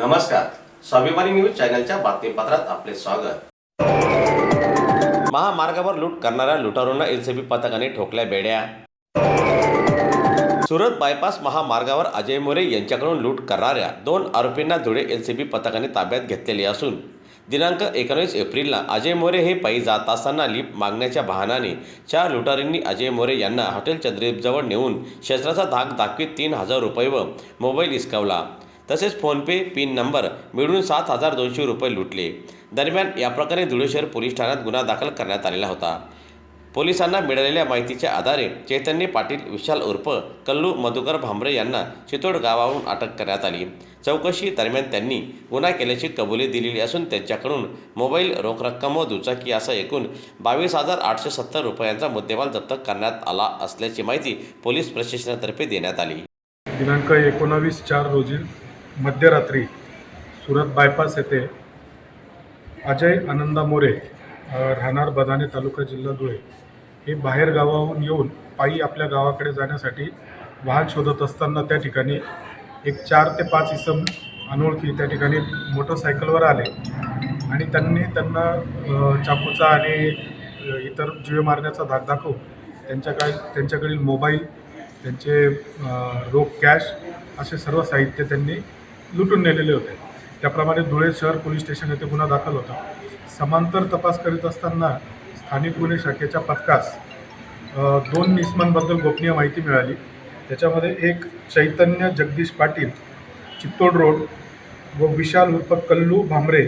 नमस्कार. स्वाभिमानी न्यूज चॅनलच्या बातमीपत्रात आपले स्वागत. महामार्गावर लूट करणाऱ्या लुटारूंना एनसीबी पथकाने ठोकल्या बेड्या. सुरत बायपास महामार्गावर अजय मोरे यांच्याकडून लूट करणाऱ्या दोन आरोपींना धुळे एनसीबी पथकाने ताब्यात घेतलेले असून दिनांक एकोणीस एप्रिलला अजय मोरे हे पायी जात असताना लिप मागण्याच्या बहानाने चार लुटारींनी अजय मोरे यांना हॉटेल चंद्रीपजवळ नेऊन शस्त्राचा धाक दाखवीत तीन हजार रुपये व मोबाईल हिसकावला. तसेच फोनपे पिन नंबर मिळून सात हजार दोनशे रुपये लुटले. दरम्यान या प्रकारे धुळे शहर पोलीस ठाण्यात गुन्हा दाखल करण्यात आलेला होता. पोलिसांना मिळालेल्या माहितीच्या आधारे चैतन्य पाटील विशाल उर्फ कल्लू मधुकर भांबरे यांना चितोड गावावरून अटक करण्यात आली. चौकशी दरम्यान त्यांनी गुन्हा केल्याची कबुली दिलेली असून त्यांच्याकडून मोबाईल रोख रक्कम व दुचाकी असा एकूण बावीस हजार आठशे सत्तर रुपयांचा मुद्देमाल जप्त करण्यात आला असल्याची माहिती पोलीस प्रशासनातर्फे देण्यात आली. दिनांक एकोणावीस चार रोजी मध्यरात्री सुरत बायपास येथे अजय आनंदा मोरे राहणार बदाने तालुका जिल्हा धुळे. हे बाहेर गावाहून येऊन पायी आपल्या गावाकडे जाण्यासाठी वाहन शोधत असताना त्या ठिकाणी एक चार ते पाच इसम अनोळखी त्या ठिकाणी मोटरसायकलवर आले आणि त्यांनी त्यांना चाकूचा आणि इतर जीवे मारण्याचा धाक दाखवून त्यांच्याकडे त्यांच्याकडील मोबाईल त्यांचे रोख कॅश असे सर्व साहित्य त्यांनी लुटून नेलेले होते. त्याप्रमाणे धुळे शहर पोलीस स्टेशन येथे गुन्हा दाखल होता. समांतर तपास करीत असताना स्थानिक गुन्हे शाखेच्या पथकास दोन निस्मांबद्दल गोपनीय माहिती मिळाली. त्याच्यामध्ये एक चैतन्य जगदीश पाटील चित्तोड रोड व विशाल उर्फ कल्लू भांबरे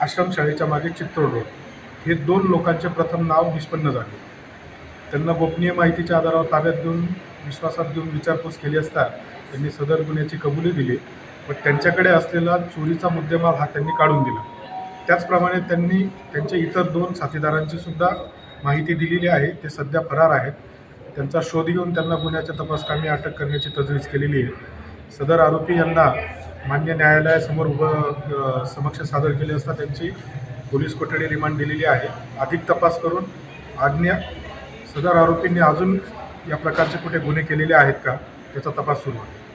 आश्रमशाळेच्या मागे चित्तोड रोड. हे दोन लोकांचे प्रथम नाव निष्पन्न झाले. त्यांना गोपनीय माहितीच्या आधारावर ताब्यात घेऊन विश्वासात घेऊन विचारपूस केली असता त्यांनी सदर गुन्ह्याची कबुली दिली. व त्यांच्याकडे असलेला चोरीचा मुद्देमाल हा त्यांनी काढून दिला. त्याचप्रमाणे त्यांनी त्यांच्या इतर दोन साथीदारांची सुद्धा माहिती दिलेली आहे. ते सध्या फरार आहेत. त्यांचा शोध घेऊन त्यांना गुन्ह्याच्या तपासकामी अटक करण्याची तजवीज केलेली आहे. सदर आरोपी यांना मान्य न्यायालयासमोर उभं समक्ष सादर केले असता त्यांची पोलीस कोठडी रिमांड दिलेली आहे. अधिक तपास करून आज्ञा सदर आरोपींनी अजून या प्रकारचे कुठे गुन्हे केलेले आहेत का त्याचा तपास सुरू आहे.